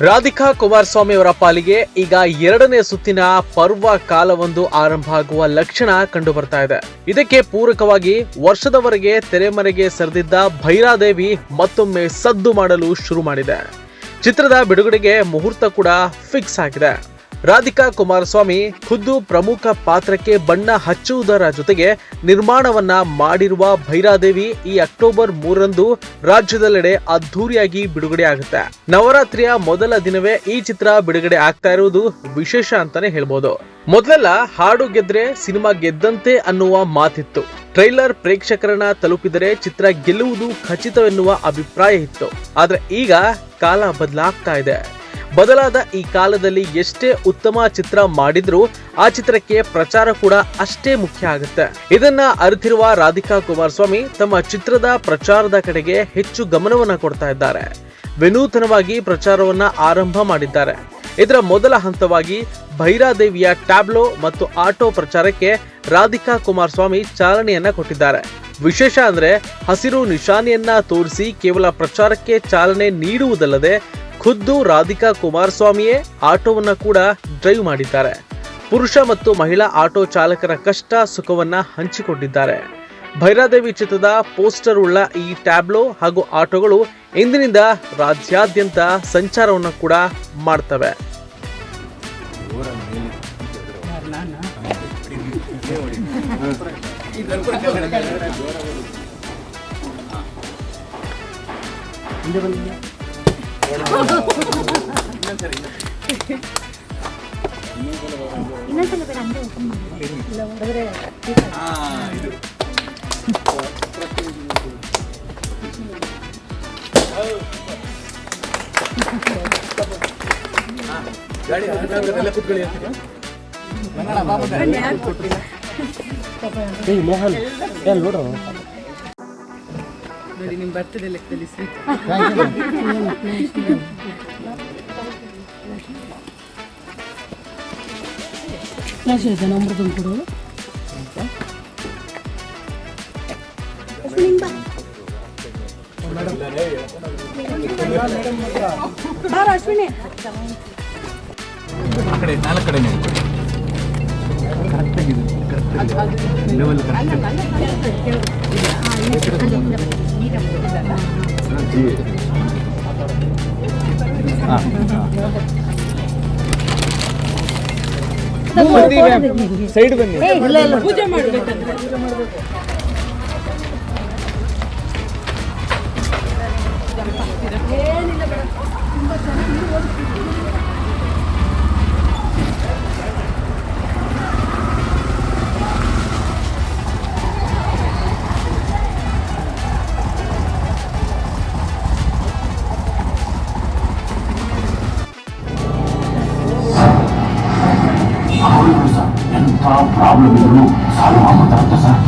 ರಾಧಿಕಾ ಕುಮಾರಸ್ವಾಮಿ ಅವರ ಪಾಲಿಗೆ ಈಗ ಎರಡನೇ ಸುತ್ತಿನ ಪರ್ವ ಕಾಲವೊಂದು ಆರಂಭ ಆಗುವ ಲಕ್ಷಣ ಕಂಡು ಬರ್ತಾ ಇದೆ. ಇದಕ್ಕೆ ಪೂರಕವಾಗಿ ವರ್ಷದವರೆಗೆ ತೆರೆಮರೆಗೆ ಸರಿದಿದ್ದ ಭೈರಾದೇವಿ ಮತ್ತೊಮ್ಮೆ ಸದ್ದು ಮಾಡಲು ಶುರು ಮಾಡಿದೆ. ಚಿತ್ರದ ಬಿಡುಗಡೆಗೆ ಮುಹೂರ್ತ ಕೂಡ ಫಿಕ್ಸ್ ಆಗಿದೆ. ರಾಧಿಕಾ ಕುಮಾರಸ್ವಾಮಿ ಖುದ್ದು ಪ್ರಮುಖ ಪಾತ್ರಕ್ಕೆ ಬಣ್ಣ ಹಚ್ಚುವುದರ ಜೊತೆಗೆ ನಿರ್ಮಾಣವನ್ನ ಮಾಡಿರುವ ಭೈರಾದೇವಿ ಈ ಅಕ್ಟೋಬರ್ ಮೂರರಂದು ರಾಜ್ಯದೆಲ್ಲೆಡೆ ಅದ್ಧೂರಿಯಾಗಿ ಬಿಡುಗಡೆ ಆಗುತ್ತೆ. ನವರಾತ್ರಿಯ ಮೊದಲ ದಿನವೇ ಈ ಚಿತ್ರ ಬಿಡುಗಡೆ ಆಗ್ತಾ ಇರುವುದು ವಿಶೇಷ ಅಂತಾನೆ ಹೇಳ್ಬೋದು. ಮೊದಲೆಲ್ಲ ಹಾಡು ಗೆದ್ರೆ ಸಿನಿಮಾ ಗೆದ್ದಂತೆ ಅನ್ನುವ ಮಾತಿತ್ತು. ಟ್ರೈಲರ್ ಪ್ರೇಕ್ಷಕರನ್ನ ತಲುಪಿದರೆ ಚಿತ್ರ ಗೆಲ್ಲುವುದು ಖಚಿತವೆನ್ನುವ ಅಭಿಪ್ರಾಯ ಇತ್ತು. ಆದ್ರೆ ಈಗ ಕಾಲ ಬದಲಾಗ್ತಾ ಇದೆ. ಬದಲಾದ ಈ ಕಾಲದಲ್ಲಿ ಎಷ್ಟೇ ಉತ್ತಮ ಚಿತ್ರ ಮಾಡಿದ್ರೂ ಆ ಚಿತ್ರಕ್ಕೆ ಪ್ರಚಾರ ಕೂಡ ಅಷ್ಟೇ ಮುಖ್ಯ ಆಗುತ್ತೆ. ಇದನ್ನ ಅರಿತಿರುವ ರಾಧಿಕಾ ಕುಮಾರಸ್ವಾಮಿ ತಮ್ಮ ಚಿತ್ರದ ಪ್ರಚಾರದ ಕಡೆಗೆ ಹೆಚ್ಚು ಗಮನವನ್ನ ಕೊಡ್ತಾ ಇದ್ದಾರೆ. ವಿನೂತನವಾಗಿ ಪ್ರಚಾರವನ್ನ ಆರಂಭ ಮಾಡಿದ್ದಾರೆ. ಇದರ ಮೊದಲ ಹಂತವಾಗಿ ಭೈರಾದೇವಿಯ ಟ್ಯಾಬ್ಲೋ ಮತ್ತು ಆಟೋ ಪ್ರಚಾರಕ್ಕೆ ರಾಧಿಕಾ ಕುಮಾರಸ್ವಾಮಿ ಚಾಲನೆಯನ್ನ ಕೊಟ್ಟಿದ್ದಾರೆ. ವಿಶೇಷ ಅಂದ್ರೆ ಹಸಿರು ನಿಶಾನೆಯನ್ನ ತೋರಿಸಿ ಕೇವಲ ಪ್ರಚಾರಕ್ಕೆ ಚಾಲನೆ ನೀಡುವುದಲ್ಲದೆ ಖುದ್ದು ರಾಧಿಕಾ ಕುಮಾರಸ್ವಾಮಿಯೇ ಆಟೋವನ್ನ ಕೂಡ ಡ್ರೈವ್ ಮಾಡಿದ್ದಾರೆ. ಪುರುಷ ಮತ್ತು ಮಹಿಳಾ ಆಟೋ ಚಾಲಕರ ಕಷ್ಟ ಸುಖವನ್ನ ಹಂಚಿಕೊಂಡಿದ್ದಾರೆ. ಭೈರಾದೇವಿ ಚಿತ್ರದ ಪೋಸ್ಟರ್ ಉಳ್ಳ ಈ ಟ್ಯಾಬ್ಲೋ ಹಾಗೂ ಆಟೋಗಳು ಇಂದಿನಿಂದ ರಾಜ್ಯಾದ್ಯಂತ ಸಂಚಾರವನ್ನು ಕೂಡ ಮಾಡ್ತವೆ. ಇನ್ನೊಂದ್ಸಲ ಬೇಡ ಹಂಗೆ open ಮಾಡು. ಇಲ್ಲ ಹೊಡೆದ್ರೆ ನೋಡಿ ನಿಮ್ಮ ಬರ್ತಡೇ ಲೆಕ್ಕದಲ್ಲಿ ಸ್ವೀಟ್ ಫ್ಲಾಶ್ ಇದೆ ನಂಬರ್ ಲೆಕ್ಕದಲ್ಲಿ ಕೊಡು ಅಶ್ವಿನಿ ಬಾ. ಬಾರ ಅಶ್ವಿನಿ ನಾಲ್ಕು ಕಡೆ ನಾಲ್ಕು ಕಡೆ ನೋಡ್ಕೊಳ್ಳಿ ಸೈಡ್ ಬನ್ನಿ. ಪೂಜೆ ಮಾಡ್ಬೇಕಂದ್ರೆ ప్రాబ్లం ఎదురు సాల్వ్ అవ్వ తర్వాత సార్